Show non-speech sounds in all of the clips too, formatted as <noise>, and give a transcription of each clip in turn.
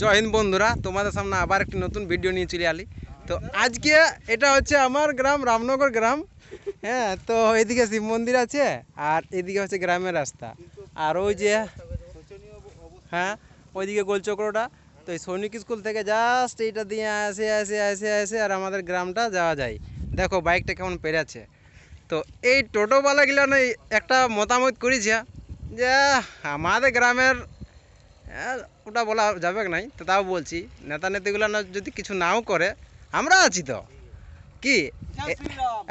জয় হিন্দ বন্ধুরা, তোমাদের সামনে আবার একটি নতুন ভিডিও নিয়ে চলে আলি তো আজকে এটা হচ্ছে আমার গ্রাম, রামনগর গ্রাম। হ্যাঁ তো এদিকে শিব মন্দির আছে আর এদিকে হচ্ছে গ্রামের রাস্তা। আর ওই যে হ্যাঁ ওইদিকে গোলচক্রটা। তো এই সৈনিক স্কুল থেকে জাস্ট এইটা দিয়ে আসে আসে আসে আসে আর আমাদের গ্রামটা যাওয়া যায়। দেখো বাইকটা কেমন পেরাচ্ছে তো এই টোটোওয়ালাগুলো না একটা মতামত করেছে যে, আমাদের গ্রামের ওটা বলা যাবে নাই তো তাও বলছি নেতা নেত্রীগুলো না যদি কিছু নাও করে আমরা আছি তো। কি?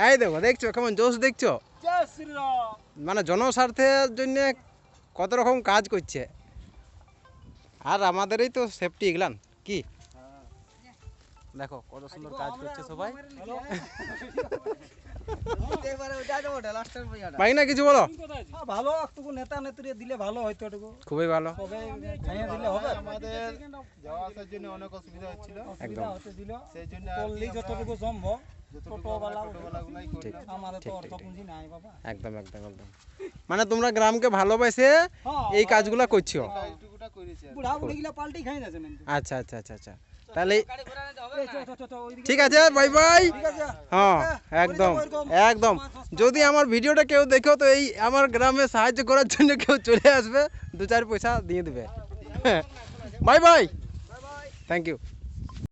এই দেখো দেখছ? কেমন জোশ দেখছ? মানে জনস্বার্থের জন্য কত রকম কাজ করছে। আর আমাদেরই তো সেফটি এগুলান। কি? দেখো কত সুন্দর কাজ করছে সবাই। <laughs> ভাই না কিছু বলো? ভালো একটুকু নেতা নেত্রী দিলে ভালো হয়তো খুবই ভালো। খাইয়ে দিলে হবে। আমাদের যাওয়া আসার জন্য অনেক অসুবিধা হচ্ছিল। একদম। অসুবিধা হতে দিল। সেই জন্য করলি যতটুকু সম্ভব টোটোওয়ালা টোটোওয়ালাগুলাই ঠিক। আমাদের তো ঠিক, অর্থ ঠিক, পুঁজি নাই বাবা। একদম একদম একদম। মানে তোমরা গ্রামকে ভালোবাসে হ্যাঁ এই কাজগুলো করছ? আচ্ছা আচ্ছা আচ্ছা আচ্ছা। তাহলে ঠিক আছে বাই বাই হ্যাঁ একদম একদম। যদি আমার ভিডিওটা কেউ দেখো, তো এই আমার গ্রামে সাহায্য করার জন্য কেউ চলে আসবে, দু চার পয়সা দিয়ে দেবে। Bye bye thank you